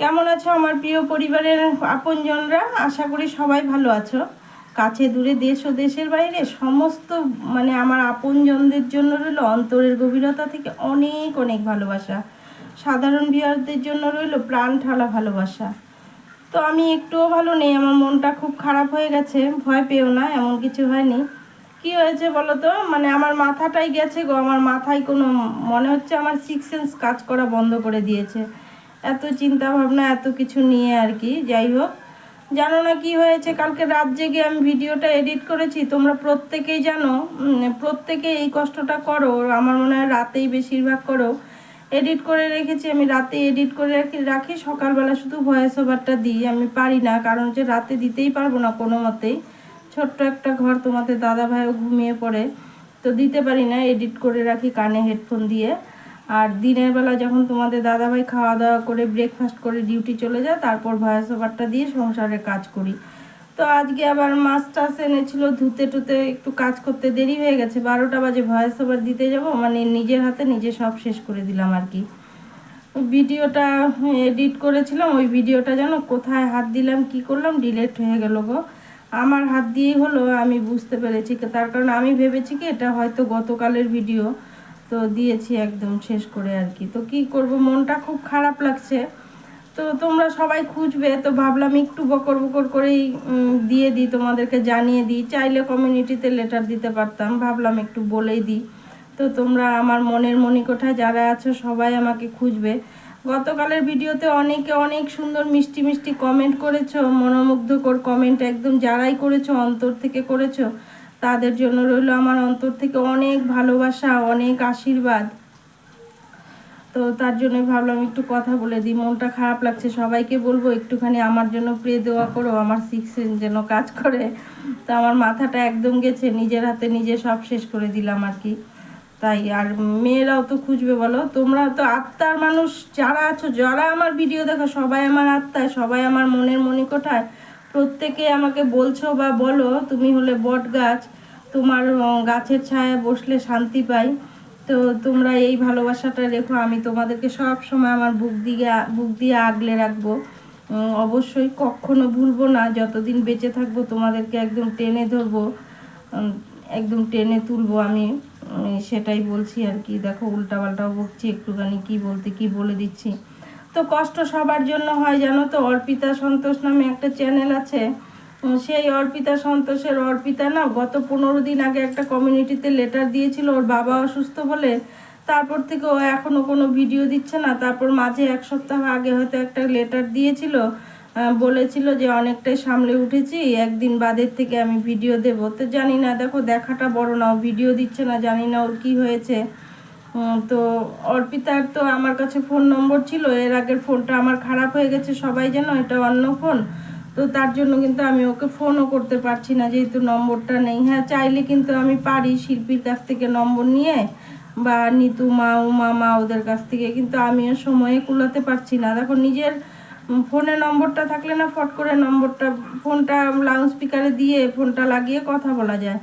কেমন আছো আমার প্রিয় পরিবারের আপনজনরা? আশা করি সবাই ভালো আছো। কাছে দূরে দেশ ও দেশের বাইরে সমস্ত মানে আমার আপনজনদের জন্য রইল অন্তরের গভীরতা থেকে অনেক অনেক ভালোবাসা। সাধারণ বিহারদের জন্য রইল প্রাণ ঠালা ভালোবাসা। তো আমি একটুও ভালো নেই, আমার মনটা খুব খারাপ হয়ে গেছে, ভয় পেও না, এমন কিছু হয়নি। কি হয়েছে বলো তো মানে আমার মাথাটাই গেছে গো, আমার মাথায় কোনো, মনে হচ্ছে আমার সিক্স সেন্স কাজ করা বন্ধ করে দিয়েছে। এত চিন্তা ভাবনা এত কিছু নিয়ে আর কি, যাই হোক। জানো না কি হয়েছে? কালকে রাত জেগে আমি ভিডিওটা এডিট করেছি। তোমরা প্রত্যেকেই জানো প্রত্যেকে এই কষ্টটা করো। আমার মনে হয় রাতেই বেশিরভাগ করো। এডিট করে রেখেছি, আমি রাতে এডিট করে রাখি রাখি। সকালবেলা শুধু ভয়েস ওভারটা দিই। আমি পারি না, কারণ হচ্ছে রাতে দিতেই পারব না কোনো মতেই। ছোট্ট একটা ঘর তোমাদের দাদা ভাইও ঘুমিয়ে পড়ে। তো দিতে পারি না, এডিট করে রাখি কানে হেডফোন দিয়ে। আর দিনের বেলা যখন তোমাদের দাদাভাই খাওয়া দাওয়া করে ব্রেকফাস্ট করে ডিউটি চলে যায়, তারপর ভয়েস ওভারটা দিয়ে সংসারের কাজ করি। তো আজকে আবার মাছ টাছ এনেছিল, ধুতে টুতে একটু কাজ করতে দেরি হয়ে গেছে, বারোটা বাজে ভয়েস ওভার দিতে যাব মানে নিজের হাতে নিজে সব শেষ করে দিলাম আর কি। ভিডিওটা এডিট করেছিলাম, ওই ভিডিওটা যেন কোথায় হাত দিলাম, কি করলাম ডিলেট হয়ে গেল গো। আমার হাত দিয়েই হলো, আমি বুঝতে পেরেছি, তার কারণ আমি ভেবেছি কি, এটা হয়তো গতকালের ভিডিও তো দিয়েছি একদম শেষ করে আর কি। তো কি করব? মনটা খুব খারাপ লাগছে। তো তোমরা সবাই খুঁজবে। তো ভাবলাম একটু বকর বকর করেই দিয়ে দিই, তোমাদেরকে জানিয়ে দিই। চাইলে কমিউনিটিতে লেটার দিতে পারতাম। ভাবলাম একটু বলেই দিই। তো তোমরা আমার মনের মণিকোঠায় যারা আছো, সবাই আমাকে খুঁজবে। গতকালের ভিডিওতে অনেকে অনেক সুন্দর মিষ্টি মিষ্টি কমেন্ট করেছ, মনোমুগ্ধকর কমেন্ট একদম যারাই করেছ, অন্তর থেকে করেছ তাদের জন্য রইল আমার অন্তর থেকে অনেক ভালোবাসা, অনেক আশীর্বাদ। তো তার জন্য ভাবলাম একটু কথা বলে দিই। মনটা খারাপ লাগছে, সবাইকে বলব একটুখানি আমার জন্য প্রে দেওয়া করো, আমার সিক্স যেন কাজ করে। তো আমার মাথাটা একদম গেছে, নিজের হাতে নিজে সব শেষ করে দিলাম আর কি। তাই আর মেয়েরাও তো খুঁজবে বলো, তোমরা তো আত্মার মানুষ, যারা আছো, যারা আমার ভিডিও দেখো, সবাই আমার আত্মায়, সবাই আমার মনের মণিকোঠায় প্রত্যেকে আমাকে বলছো বা বলো, তুমি হলে বট গাছ তোমার গাছের ছায়া বসলে শান্তি পাই। তো তোমরা এই ভালোবাসাটা রেখো, আমি তোমাদেরকে সব সময় আমার বুক দিয়ে বুক দিয়ে আগলে রাখব। অবশ্যই কখনো ভুলবো না, যতদিন বেঁচে থাকব তোমাদেরকে একদম টেনে ধরবো একদম টেনে তুলবো আমি। সেটাই বলছি আর কি। দেখো, উল্টাপাল্টাও বকছি, একটুখানি কি বলতে কি বলে দিচ্ছি। তো কষ্ট সবার জন্য হয়, জানো তো? অর্পিতা সন্তোষ নামে একটা চ্যানেল আছে। সেই অর্পিতা সন্তোষের অর্পিতা না, গত পনেরো দিন আগে একটা কমিউনিটিতে লেটার দিয়েছিল, ওর বাবা অসুস্থ বলে। তারপর থেকে ও এখনও কোনো ভিডিও দিচ্ছে না। তারপর মাঝে এক সপ্তাহ আগে হয়তো একটা লেটার দিয়েছিল। বলেছিল যে, অনেকটাই সামলে উঠেছি, একদিন বাদের থেকে আমি ভিডিও দেব। তো জানি না, দেখো, দেখাটা বড় না ভিডিও দিচ্ছে না, জানি না ওর কী হয়েছে। তো অর্পিতার তো আমার কাছে ফোন নম্বর ছিল। এর আগের ফোনটা আমার খারাপ হয়ে গেছে, সবাই যেন এটা অন্য ফোন তো তার জন্য কিন্তু আমি ওকে ফোনও করতে পারছি না, যেহেতু নম্বরটা নেই। হ্যাঁ চাইলে কিন্তু আমি পারি শিল্পীর কাছ থেকে নম্বর নিয়ে, বা নিতু মা, উমা মা ওদের কাছ থেকে, কিন্তু আমিও সময়ে কুলাতে পারছি না। দেখো, নিজের ফোনে নম্বরটা থাকলে না ফট করে নম্বরটা ফোনটা লাউড স্পিকারে দিয়ে ফোনটা লাগিয়ে কথা বলা যায়।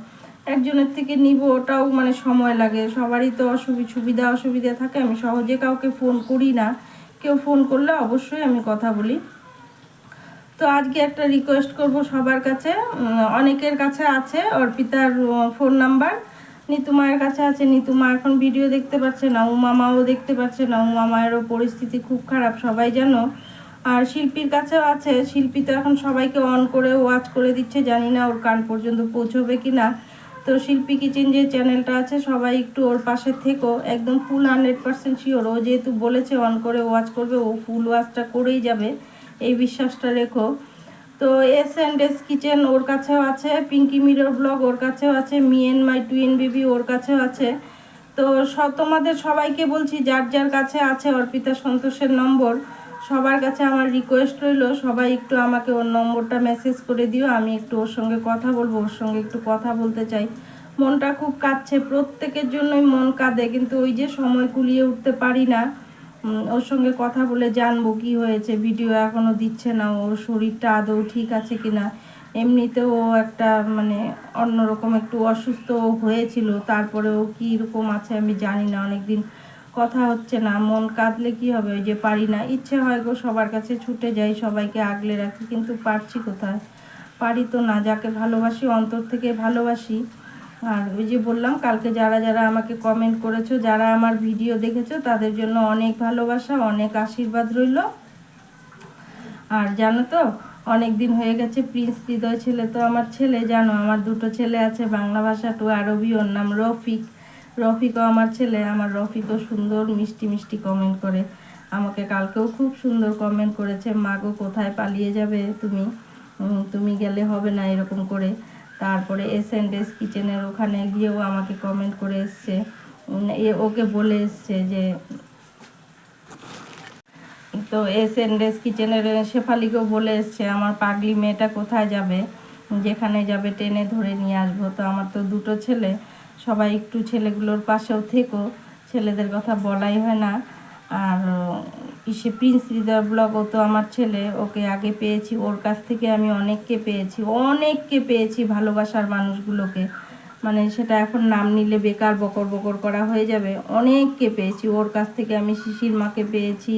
একজনের থেকে নিব, ওটাও মানে সময় লাগে। সবারই তো অসুবিধা সুবিধা অসুবিধা থাকে। আমি সহজে কাউকে ফোন করি না। কেউ ফোন করলে অবশ্যই আমি কথা বলি। তো আজকে একটা রিকোয়েস্ট করব সবার কাছে। অনেকের কাছে আছে অর্পিতার ফোন নাম্বার নিতু মায়ের কাছে আছে। নিতু মা এখন ভিডিও দেখতে পাচ্ছে না, উমা মাও দেখতে পাচ্ছে না। উমা মায়েরও পরিস্থিতি খুব খারাপ, সবাই জানো। আর শিল্পীর কাছেও আছে। শিল্পী তো এখন সবাইকে অন করে ওয়াচ করে দিচ্ছে। জানি না ওর কান পর্যন্ত পৌঁছবে কি না তো শিল্পী কিচেন যে চ্যানেলটা আছে? সবাই একটু ওর পাশে থেকো। একদম ফুল হান্ড্রেড পার্সেন্ট শিওর ও যেহেতু বলেছে অন করে ওয়াচ করবে, ও ফুল ওয়াচটা করেই যাবে। এই বিশ্বাসটা রেখো। তো এস অ্যান্ড এস কিচেন ওর কাছেও আছে পিঙ্কি মিরর ব্লগ ওর কাছেও আছে me and my twin baby ওর কাছেও আছে। তো তোমাদের সবাইকে বলছি, যার যার কাছে আছে অর্পিতা সন্তোষের নম্বর সবার কাছে আমার রিকোয়েস্ট রইল, সবাই একটু আমাকে ওর নম্বরটা মেসেজ করে দিও, আমি একটু ওর সঙ্গে কথা বলব, ওর সঙ্গে একটু কথা বলতে চাই। মনটা খুব কাঁদছে, প্রত্যেকের জন্যই মন কাঁদে, কিন্তু ওই যে সময় কুলিয়ে উঠতে পারি না ওর সঙ্গে কথা বলে জানব কি হয়েছে ভিডিও এখনও দিচ্ছে না, ওর শরীরটা আদৌ ঠিক আছে কি না এমনিতেও ও একটা মানে অন্যরকম একটু অসুস্থ হয়েছিল, তারপরেও কী রকম আছে আমি জানি না, অনেকদিন কথা হচ্ছে না, মন কাঁদলে কি হবে? ওই যে পারি না। ইচ্ছে হয় গো সবার কাছে ছুটে যাই, সবাইকে আগলে রাখি, কিন্তু পারছি কোথায়? পারি তো না, যাকে ভালোবাসি, অন্তর থেকে ভালোবাসি। আর ওই যে বললাম, কালকে যারা যারা আমাকে কমেন্ট করেছ, যারা আমার ভিডিও দেখেছ, তাদের জন্য অনেক ভালোবাসা, অনেক আশীর্বাদ রইল। আর জানো তো অনেক দিন হয়ে গেছে, প্রিন্স হৃদয় ছেলে তো আমার ছেলে, জানো, আমার দুটো ছেলে আছে, বাংলা ভাষা টু আরবি, ওর নাম রফিক। রফিকও আমার ছেলে, আমার রফিকও সুন্দর মিষ্টি মিষ্টি কমেন্ট করে। আমাকে কালকেও খুব সুন্দর কমেন্ট করেছে মাগো কোথায় পালিয়ে যাবে তুমি? তুমি গেলে হবে না এরকম করে। তারপরে এস এন্ড এস কিচেনের ওখানে গিয়েও আমাকে কমেন্ট করে এসছে। এ, ওকে বলে এসছে যে, তো এস এন্ড এস কিচেনের শেফালিকেও বলে এসছে, আমার পাগলি মেয়েটা কোথায় যাবে? যেখানে যাবে টেনে ধরে নিয়ে আসব। তো আমার তো দুটো ছেলে সবাই একটু ছেলেগুলোর পাশেও থেকো, ছেলেদের কথা বলাই হয় না। আর ইসে প্রিন্স হৃদয় ব্লগ ও তো আমার ছেলে, ওকে আগে পেয়েছি, ওর কাছ থেকে আমি অনেককে পেয়েছি অনেককে পেয়েছি ভালোবাসার মানুষগুলোকে। মানে সেটা এখন নাম নিলে বেকার বকর বকর করা হয়ে যাবে। অনেককে পেয়েছি, ওর কাছ থেকে আমি শিশির মাকে পেয়েছি,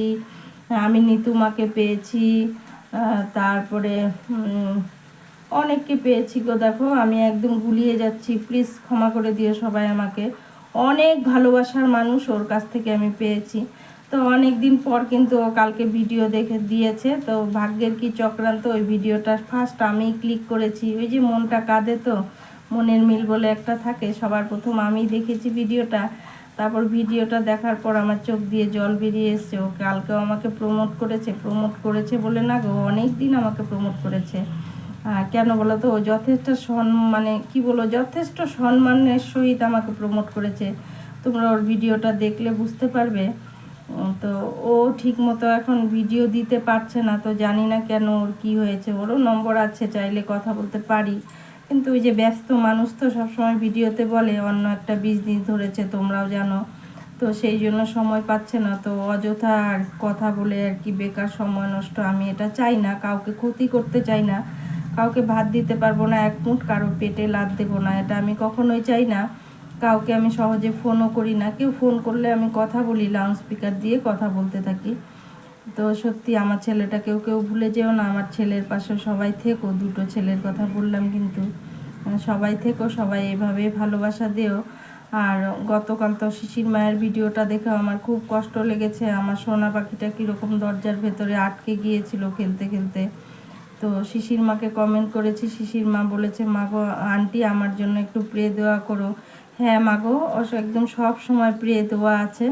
আমি নিতু মাকে পেয়েছি তারপরে অনেককে পেয়েছি গো, দেখো, আমি একদম গুলিয়ে যাচ্ছি। প্লিজ ক্ষমা করে দিও সবাই আমাকে। অনেক ভালোবাসার মানুষ ওর কাছ থেকে আমি পেয়েছি। তো অনেক দিন পর কিন্তু ও কালকে ভিডিও দেখে দিয়েছে। তো ভাগ্যের কি চক্রান্ত, ওই ভিডিওটা ফার্স্ট আমি ক্লিক করেছি। ওই যে মনটা কাঁদে তো, মনের মিল বলে একটা থাকে, সবার প্রথম আমি দেখেছি ভিডিওটা তারপর ভিডিওটা দেখার পর আমার চোখ দিয়ে জল বেরিয়ে এসছে। ও কালকেও আমাকে প্রমোট করেছে প্রমোট করেছে বলে না গো অনেক দিন আমাকে প্রমোট করেছে। কেন বলো তো, যথেষ্ট সন মানে কি বলো যথেষ্ট সম্মানের সহিত আমাকে প্রমোট করেছে। তোমরা ওর ভিডিওটা দেখলে বুঝতে পারবে। তো ও ঠিক মতো এখন ভিডিও দিতে পারছে না, তো জানি না কেন ওর কি হয়েছে। ওরও নম্বর আছে, চাইলে কথা বলতে পারি। কিন্তু ওই যে ব্যস্ত মানুষ তো সবসময় ভিডিওতে বলে, অন্য একটা বিজনেস ধরেছে, তোমরাও জানো। তো সেই জন্য সময় পাচ্ছে না, তো অযথা আর কথা বলে আর কি, বেকার সময় নষ্ট, আমি এটা চাই না, কাউকে ক্ষতি করতে চাই না। কাউকে ভাত দিতে পারব না, এক মুঠ কারও পেটে লাদ দেবো না, এটা আমি কখনোই চাই না। কাউকে আমি সহজে ফোনও করি না। কেউ ফোন করলে আমি কথা বলি লাউড স্পিকার দিয়ে কথা বলতে থাকি। তো সত্যি আমার ছেলেটা কেউ কেউ ভুলে যেও না, আমার ছেলের পাশে সবাই থেকো, দুটো ছেলের কথা বললাম কিন্তু সবাই থেকো, সবাই এভাবে ভালোবাসা দিও। আর গতকাল তো শিশির মায়ের ভিডিওটা দেখে আমার খুব কষ্ট লেগেছে, আমার সোনা পাখিটা কীরকম দরজার ভেতরে আটকে গিয়েছিল খেলতে খেলতে। তো শিশির মাকে কমেন্ট করেছি, শিশির মা বলেছে মা গো আন্টি আমার জন্য একটু প্রে দেওয়া করো। হ্যাঁ মা গো অস একদম সব সময় প্রে দেওয়া আছে।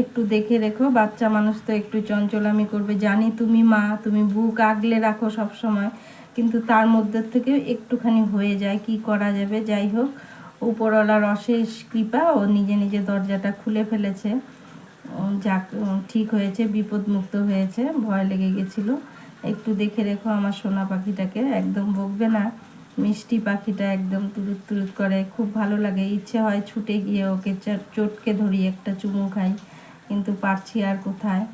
একটু দেখে রেখো, বাচ্চা মানুষ তো একটু চঞ্চলামি করবে। জানি তুমি মা, তুমি বুক আগলে রাখো সব সময়, কিন্তু তার মধ্যে থেকে একটুখানি হয়ে যায়, কি করা যাবে? যাই হোক, উপরওয়ালার অশেষ কৃপা, ও নিজে নিজে দরজাটা খুলে ফেলেছে। যাক ঠিক হয়েছে, বিপদমুক্ত হয়েছে, ভয় লেগে গেছিল। একটু দেখে রেখো আমার সোনা পাখিটাকে, একদম বকবে না। মিষ্টি পাখিটা একদম তুলুত তুলুত করে, খুব ভালো লাগে। ইচ্ছে হয় ছুটে গিয়ে ওকে চটকে ধরি, একটা চুমু খাই, কিন্তু পারছি আর কোথায়?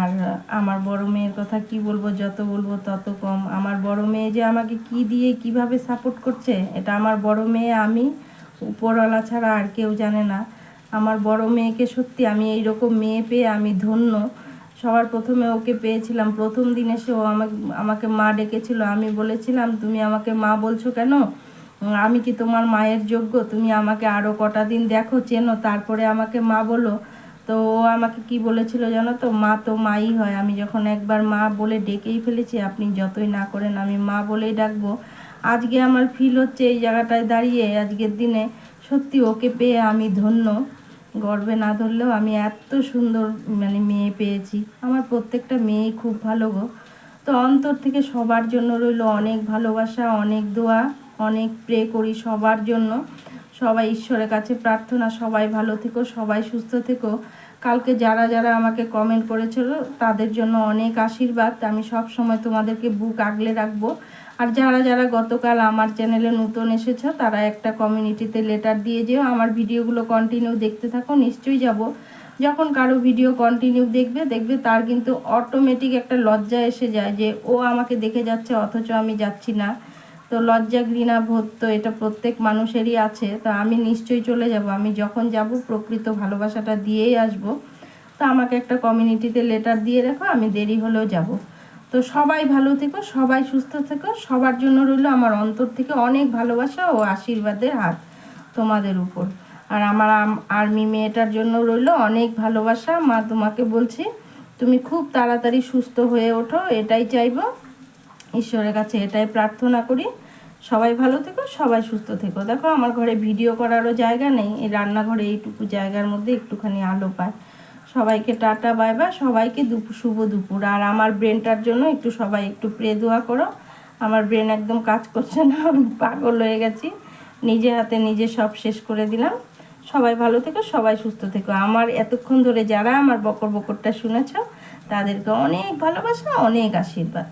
আর আমার বড় মেয়ের কথা কি বলব, যত বলব তত কম। আমার বড় মেয়ে যে আমাকে কি দিয়ে, কীভাবে সাপোর্ট করছে, এটা আমার বড় মেয়ে আমি, উপরওয়ালা ছাড়া আর কেউ জানে না। আমার বড় মেয়েকে সত্যি আমি এইরকম মেয়ে পেয়ে আমি ধন্য। সবার প্রথমে ওকে পেয়েছিলাম। প্রথম দিনে সে ও আমাকে আমাকে মা ডেকেছিল। আমি বলেছিলাম, তুমি আমাকে মা বলছো কেন? আমি কি তোমার মায়ের যোগ্য? তুমি আমাকে আরও কটা দিন দেখো, চেনো। তারপরে আমাকে মা বলো তো ও আমাকে কি বলেছিল জানো তো? মা তো মাই হয়। আমি যখন একবার মা বলে ডেকেই ফেলেছি, আপনি যতই না করেন, আমি মা বলেই ডাকবো। আজকে আমার ফিল হচ্ছে এই জায়গাটায় দাঁড়িয়ে, আজকের দিনে সত্যি ওকে পেয়ে আমি ধন্য। গর্বে না ধরলেও আমি এত সুন্দর মানে মেয়ে পেয়েছি। আমার প্রত্যেকটা মেয়েই খুব ভালো গো। তো অন্তর থেকে সবার জন্য রইল অনেক ভালোবাসা, অনেক দোয়া, অনেক প্রে করি সবার জন্য। সবাই ঈশ্বরের কাছে প্রার্থনা, সবাই ভালো থেকো, সবাই সুস্থ থেকো। কালকে যারা যারা আমাকে কমেন্ট করেছিল, তাদের জন্য অনেক আশীর্বাদ। আমি সব সময় তোমাদেরকে বুক আগলে রাখব। আর যারা যারা গতকাল আমার চ্যানেলে নতুন এসেছ, তারা একটা কমিউনিটিতে লেটার দিয়ে যেও। আমার ভিডিওগুলো কন্টিনিউ দেখতে থাকো, নিশ্চয়ই যাব। যখন কারও ভিডিও কন্টিনিউ দেখবে দেখবে তার কিন্তু অটোমেটিক একটা লজ্জা এসে যায় যে, ও আমাকে দেখে যাচ্ছে, অথচ আমি যাচ্ছি না। তো লজ্জা ঘৃণা বোধ তো এটা প্রত্যেক মানুষেরই আছে, তো আমি নিশ্চয়ই চলে যাব। আমি যখন যাব, প্রকৃত ভালোবাসাটা দিয়েই আসব। তো আমাকে একটা কমিউনিটিতে লেটার দিয়ে রাখো, আমি দেরি হলেও যাব। তো সবাই ভালো থেকো, সবাই সুস্থ থেকো, সবার জন্য রইল আমার অন্তর থেকে অনেক ভালোবাসা ও আশীর্বাদের হাত তোমাদের উপর। আর আমার আর্মি মেয়েটার জন্য রইল অনেক ভালোবাসা। মা তোমাকে বলছি, তুমি খুব তাড়াতাড়ি সুস্থ হয়ে ওঠো, এটাই চাইব। ঈশ্বরের কাছে এটাই প্রার্থনা করি। সবাই ভালো থেকো, সবাই সুস্থ থেকো। দেখো, আমার ঘরে ভিডিও করারও জায়গা নেই। এই রান্নাঘরে এইটুকু জায়গার মধ্যে একটুখানি আলো পায়। সবাইকে টাটা, বাই বাই। সবাইকে দুপুর শুভ দুপুর। আর আমার ব্রেনটার জন্য একটু সবাই একটু প্রে দোয়া করো। আমার ব্রেন একদম কাজ করছে না, আমি পাগল হয়ে গেছি। নিজে হাতে নিজে সব শেষ করে দিলাম। সবাই ভালো থেকো, সবাই সুস্থ থেকো। আমার এতক্ষণ ধরে যারা আমার বকর বকরটা শুনেছ, তাদেরকে অনেক ভালোবাসা, অনেক আশীর্বাদ।